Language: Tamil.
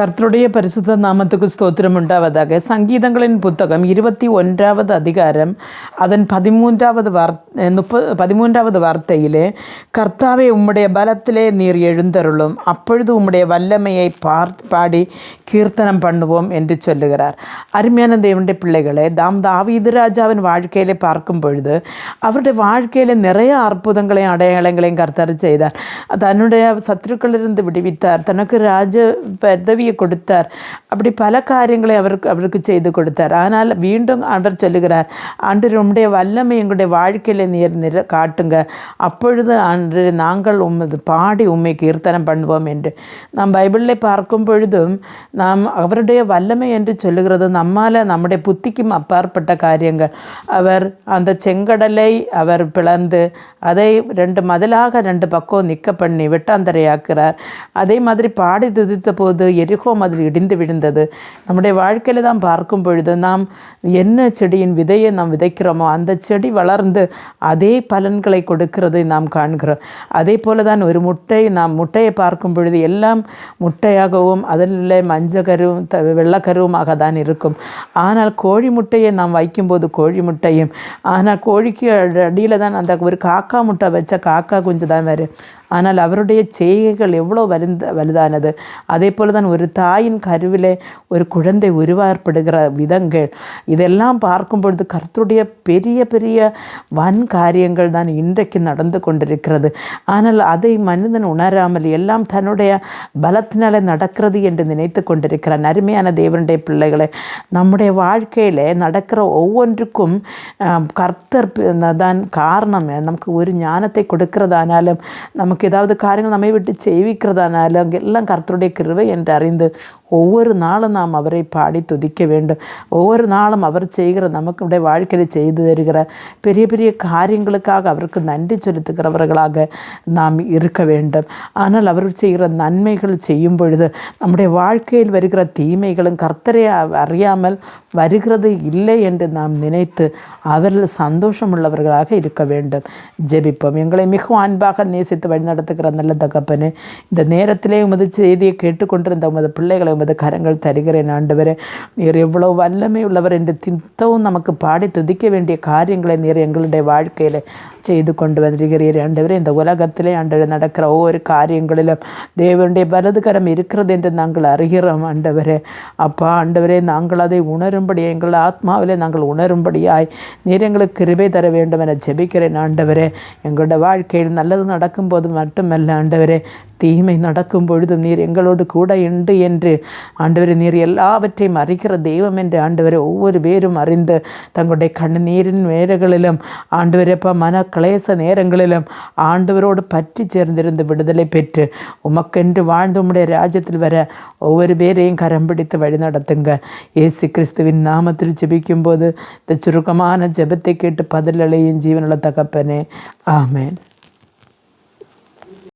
கர்த்தருடைய பரிசுத்த நாமத்துக்கு ஸ்தோத்திரம் உண்டாவதாக. சங்கீதங்களின் புத்தகம் இருபத்தி ஒன்றாவது அதிகாரம் அதன் பதிமூன்றாவது வார் முப்ப பதிமூன்றாவது வார்த்தையிலே கர்த்தாவை உம்முடைய பலத்திலே நீர் எழுந்தருளும். அப்பொழுது உம்முடைய வல்லமையை பார் பாடி கீர்த்தனம் பண்ணுவோம் என்று சொல்லுகிறார். அருமையான தேவனுடைய பிள்ளைகளை தாம் தாவீது ராஜாவின் வாழ்க்கையிலே பார்க்கும் பொழுது அவருடைய வாழ்க்கையில் நிறைய அற்புதங்களையும் அடையாளங்களையும் கர்த்தர் செய்தார். தன்னுடைய சத்துருக்களிலிருந்து விடுவித்தார். தனக்கு ராஜ பதவி பதவியை கொடுத்தார். அப்படி பல காரியங்களை அவருக்கு அவருக்கு செய்து கொடுத்தார். ஆனால் மீண்டும் அவர் சொல்லுகிறார் ஆண்டு உம்முடைய வல்லமை எங்களுடைய வாழ்க்கையில் நீர் நிற காட்டுங்க. அப்பொழுது அன்று நாங்கள் உமது பாடி உண்மை கீர்த்தனம் பண்ணுவோம் என்று. நாம் பைபிளில் பார்க்கும் பொழுதும் நாம் அவருடைய வல்லமை என்று சொல்லுகிறது நம்மால் நம்முடைய புத்திக்கும் அப்பாற்பட்ட காரியங்கள். அவர் அந்த செங்கடலை அவர் பிளந்து அதை ரெண்டு மதிலாக ரெண்டு பக்கம் நிற்க பண்ணி வெட்டாந்தரையாக்குறார். அதே மாதிரி பாடி துதித்த போது எரிகோம் அதில் இடிந்து விழுந்தது. நம்முடைய வாழ்க்கையில் தான் பார்க்கும் பொழுது நாம் என்ன செடியின் விதையை நாம் விதைக்கிறோமோ அந்த செடி வளர்ந்து அதே பலன்களை கொடுக்கிறதை நாம் காண்கிறோம். அதே போல தான் ஒரு முட்டை நாம் முட்டையை பார்க்கும் பொழுது எல்லாம் முட்டையாகவும் அதில் மஞ்சக்கரும் த வெள்ளக்கருவுமாக தான் இருக்கும். ஆனால் கோழி முட்டையை நாம் வைக்கும்போது கோழி முட்டையும் ஆனால் கோழிக்கு அடியில் தான் அந்த ஒரு காக்கா முட்டை வச்ச காக்கா குஞ்சு தான் வரும். ஆனால் அவருடைய செய்கைகள் எவ்வளோ வலுந்த வலுதானது. அதே போல தான் ஒரு ஒரு தாயின் கருவிலே ஒரு குழந்தை உருவாக்கப்படுகிற விதங்கள் இதெல்லாம் பார்க்கும் பொழுது கருத்துடைய பெரிய பெரிய வன் காரியங்கள் தான் இன்றைக்கு நடந்து கொண்டிருக்கிறது. ஆனால் அதை மனிதன் உணராமல் எல்லாம் தன்னுடைய பலத்தினால நடக்கிறது என்று நினைத்து கொண்டிருக்கிறான். அருமையான தேவனுடைய பிள்ளைகளை நம்முடைய வாழ்க்கையில் நடக்கிற ஒவ்வொன்றுக்கும் கர்த்தர் தான் காரணம். நமக்கு ஒரு ஞானத்தை கொடுக்கிறதானாலும் நமக்கு ஏதாவது காரியங்கள் நம்மை விட்டு செய்விக்கிறதானாலும் எல்லாம் கர்த்தருடைய கிருவை என்று அறிந்து ஒவ்வொரு நாளும் நாம் அவரை பாடி துதிக்க வேண்டும். ஒவ்வொரு நாளும் அவர் செய்கிற நமக்குடைய வாழ்க்கையில் செய்து தருகிற பெரிய பெரிய காரியங்களுக்காக அவருக்கு நன்றி செலுத்துகிறவர்களாக நாம் இருக்க வேண்டும். ஆனால் அவர் செய்கிற நன்மைகள் செய்யும் பொழுது நம்முடைய வாழ்க்கையில் வருகிற தீமைகளும் கர்த்தரை அறியாமல் வருகிறது இல்லை என்று நாம் நினைத்து அவரில் சந்தோஷம் உள்ளவர்களாக இருக்க வேண்டும். ஜெபிப்போம். எங்களை மிகவும் அன்பாக நேசித்து வழிநடத்துகிற நல்ல தகப்பனு இந்த நேரத்திலே உமது செய்தியை கேட்டுக்கொண்டிருந்த உமது உமது பிள்ளைகளை உமது கரங்கள் தருகிறேன் ஆண்டவரே. நீர் எவ்வளோ வல்லமை உள்ளவர் என்று தித்தவும் நமக்கு பாடி துதிக்க வேண்டிய காரியங்களை நீர் எங்களுடைய வாழ்க்கையில் செய்து கொண்டு வந்திருக்கிறீர் ஆண்டவரே. இந்த உலகத்திலே ஆண்டவர் நடக்கிற ஒவ்வொரு காரியங்களிலும் தேவனுடைய பலதுகரம் இருக்கிறது என்று நாங்கள் அறிகிறோம் ஆண்டவரே. அப்பா ஆண்டவரே நாங்கள் அதை உணரும்படி எங்கள் ஆத்மாவிலே நாங்கள் உணரும்படியாய் நீர் எங்களுக்கு கிருபை தர வேண்டும் என ஜெபிக்கிறேன் ஆண்டவரே. எங்களுடைய வாழ்க்கையில் நல்லது நடக்கும்போது மட்டுமல்ல ஆண்டவரே. தீமை நடக்கும் பொழுது நீர் எங்களோடு கூட உண்டு என்று ஆண்டவரை நீர் எல்லாவற்றையும் அறிகிற தெய்வம் என்று ஆண்டவரை ஒவ்வொரு பேரும் அறிந்து தங்களுடைய கண்ணீரின் நேரங்களிலும் ஆண்டவரப்பா மன கிளேச நேரங்களிலும் ஆண்டவரோடு பற்றி சேர்ந்திருந்து விடுதலை பெற்று உமக்கென்று வாழ்ந்து உம்முடைய ராஜ்யத்தில் வர ஒவ்வொரு பேரையும் கரம் பிடித்து வழி நடத்துங்க ஏசு கிறிஸ்துவின் நாமத்தில் ஜெபிக்கும் போது இந்த சுருக்கமான ஜெபத்தை கேட்டு பதிலளையும் ஜீவனுள்ள தகப்பனே ஆமேன்